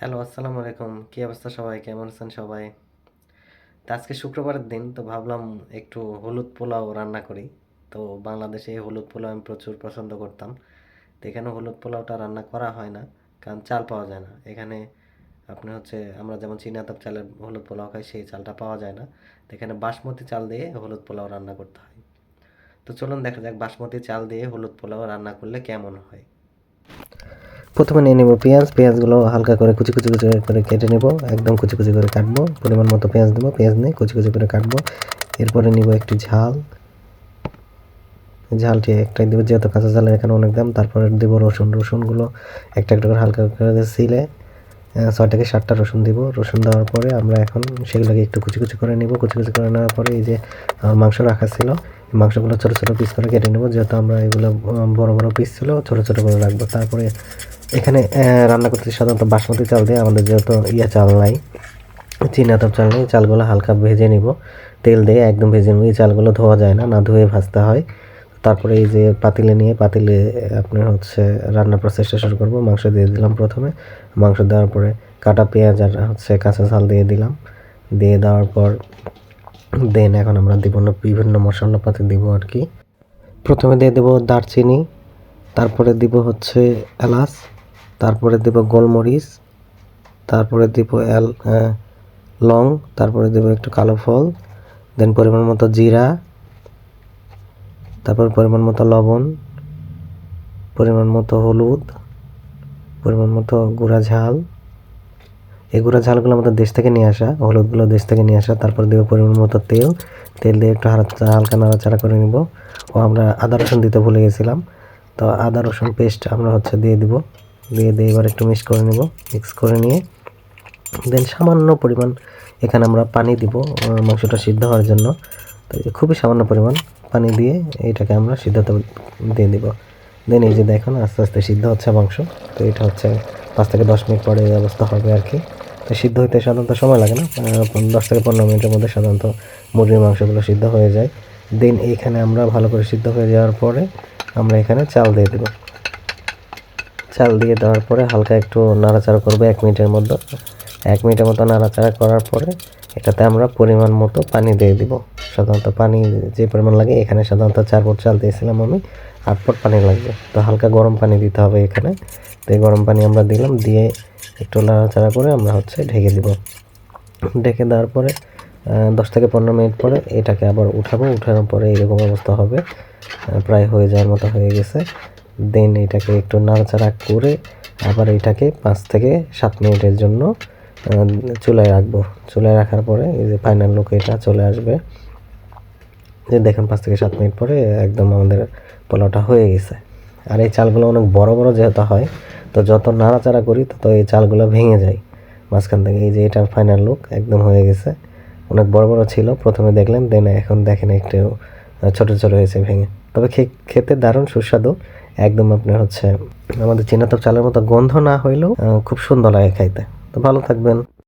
Hello, আসসালামু আলাইকুম। কী অবস্থা সবাই? কেমন আছেন সবাই? তো আজকে শুক্রবারের দিন, তো ভাবলাম একটু হলুদ পোলাও রান্না করি। তো বাংলাদেশে এই হলুদ পোলাও আমি প্রচুর পছন্দ করতাম। তো এখানে হলুদ পোলাওটা রান্না করা হয় না, কারণ চাল পাওয়া যায় না। এখানে আপনি হচ্ছে, আমরা যেমন চীনাতপ চালের হলুদ পোলাও খাই, সেই চালটা পাওয়া যায় না। তো এখানে বাসমতি চাল দিয়ে হলুদ পোলাও রান্না করতে হয়। তো চলুন দেখা যাক বাসমতি চাল দিয়ে হলুদ পোলাও রান্না করলে কেমন হয়। প্রথমে নিয়ে নেব পেঁয়াজ। পেঁয়াজগুলো হালকা করে কুচি কুচি কুচি করে কেটে নেব। একদম কুচি কুচি করে কাটবো। পরিমাণ মতো পেঁয়াজ দেবো। পেঁয়াজ নিয়ে কুচি কুচি করে কাটবো। এরপরে নিব একটি ঝাল। ঝালটি একটাই দেবো, যেহেতু কাঁচা ঝালের এখানে অনেক দাম। তারপরে দেবো রসুন। রসুনগুলো একটা একটা করে হালকা করে সিলে। ছয় থেকে সাতটা রসুন দিব। রসুন দেওয়ার পরে আমরা এখন সেগুলোকে একটু কুচি কুচি করে নেব। কুচি কুচি করে নেওয়ার পরে এই যে মাংস রাখা ছিল মাংসগুলো ছোটো ছোটো পিস করে কেটে নেব, যেহেতু আমরা এগুলো বড় বড় পিস ছিল, ছোটো ছোটো করে রাখব। তারপরে এখানে রান্না করতে সাধারণত বাসমতি চাল দিয়ে আমাদের যেহেতু ইয়া চাল নাই চীনাতপ চাল নেই, চালগুলো হালকা ভেজে নিব। তেল দিয়ে একদম ভেজে নিব। এই চালগুলো ধোয়া যায় না না ধুয়ে ভাজতে হয়। তারপরে এই যে পাতিলে নিয়ে পাতিলে আপনার হচ্ছে রান্নার প্রসেসটা শুরু করব। মাংস দিয়ে দিলাম প্রথমে। মাংস দেওয়ার পরে কাটা পেঁয়াজ আর হচ্ছে কাঁচা ঝাল দিয়ে দিলাম। দিয়ে দেওয়ার পর দেন এখন আমরা দিব বিভিন্ন মশলাপাতি দিব আর কি। প্রথমে দিয়ে দেবো দারচিনি, তারপরে দিব হচ্ছে এলাচ, তারপরে দেব গোলমরিচ, তারপরে দিব এল লং, তারপরে দেব একটু কালো ফল, দেন পরিমাণ মতো জিরা তারপর পরিমাণ মতো লবণ, পরিমাণ মতো হলুদ, পরিমাণ মতো গুঁড়া ঝাল। এই গুঁড়া ঝালগুলো আমাদের দেশ থেকে নিয়ে আসা, হলুদগুলো দেশ থেকে নিয়ে আসা, তারপর দেবো পরিমাণ মতো তেল। তেল দিয়ে একটু হালকা নাড়াচাড়া করে নিব। ও আমরা আদা রসুন দিতে ভুলে গেছিলাম। তো আদা রসুন পেস্ট আমরা হচ্ছে দিয়ে দিব। দিয়ে দিয়ে এবার একটু মিক্স করে নেব। মিক্স করে নিয়ে দেন সামান্য পরিমাণ এখানে আমরা পানি দিব মাংসটা সিদ্ধ হওয়ার জন্য। তো খুবই সামান্য পরিমাণ। পানি দিয়ে এইটাকে আমরা সিদ্ধতে দিয়ে দিব। দেন এই যে দেখুন আস্তে আস্তে সিদ্ধ হচ্ছে মাংস। তো এটা হচ্ছে পাঁচ থেকে দশ মিনিট পরে এই অবস্থা হবে আর কি। তো সিদ্ধ হইতে সাধারণত সময় লাগে না দশ থেকে পনেরো মিনিটের মধ্যে সাধারণত মুরগির মাংসগুলো সিদ্ধ হয়ে যায়। দেন এইখানে আমরা ভালো করে সিদ্ধ হয়ে যাওয়ার পরে আমরা এখানে চাল দিয়ে দেবো। চাল দিয়ে দেওয়ার পরে হালকা একটু নাড়াচাড়া করব এক মিনিটের মধ্যে। এক মিনিটের মতো নাড়াচাড়া করার পরে এটাতে আমরা পরিমাণ মতো পানি দিয়ে দিব। সাধারণত পানি যে পরিমাণ লাগে, এখানে সাধারণত চার ফুট চাল দিয়েছিলাম আমি, আট ফুট পানি লাগবে। তো হালকা গরম পানি দিতে হবে এখানে। তো এই গরম পানি আমরা দিলাম, দিয়ে একটু নাড়াচাড়া করে আমরা হচ্ছে ঢেকে দিব। ঢেকে দেওয়ার পরে দশ থেকে পনেরো মিনিট পরে এটাকে আবার উঠাবো। উঠানোর পরে এরকম অবস্থা হবে প্রায় হয়ে যাওয়ার মতো হয়ে গেছে। দেন এটাকে একটু নাড়াচাড়া করে আবার এটাকে পাঁচ থেকে সাত মিনিটের জন্য চুলায় রাখব। চুলায় রাখার পরে এই যে ফাইনাল লুক এটা চলে আসবে। যে দেখেন পাঁচ থেকে সাত মিনিট পরে একদম আমাদের পোলাওটা হয়ে গেছে। আর এই চালগুলো অনেক বড় বড় যেহেতু হয়, তো যত নাড়াচাড়া করি তত এই চালগুলো ভেঙে যায়। মাঝখান থেকে এই যে এটার ফাইনাল লুক একদম হয়ে গেছে। অনেক বড় বড় ছিল, প্রথমে দেখলেন, দেন এখন দেখেন একটু ছোট ছোট হয়েছে ভেঙে। তবে খেতে দারুণ সুস্বাদু। একদম আপনার হচ্ছে, আমাদের চীনাতপ চালের মতো গন্ধ না হইলেও খুব সুন্দর লাগে খাইতে। তো ভালো থাকবেন।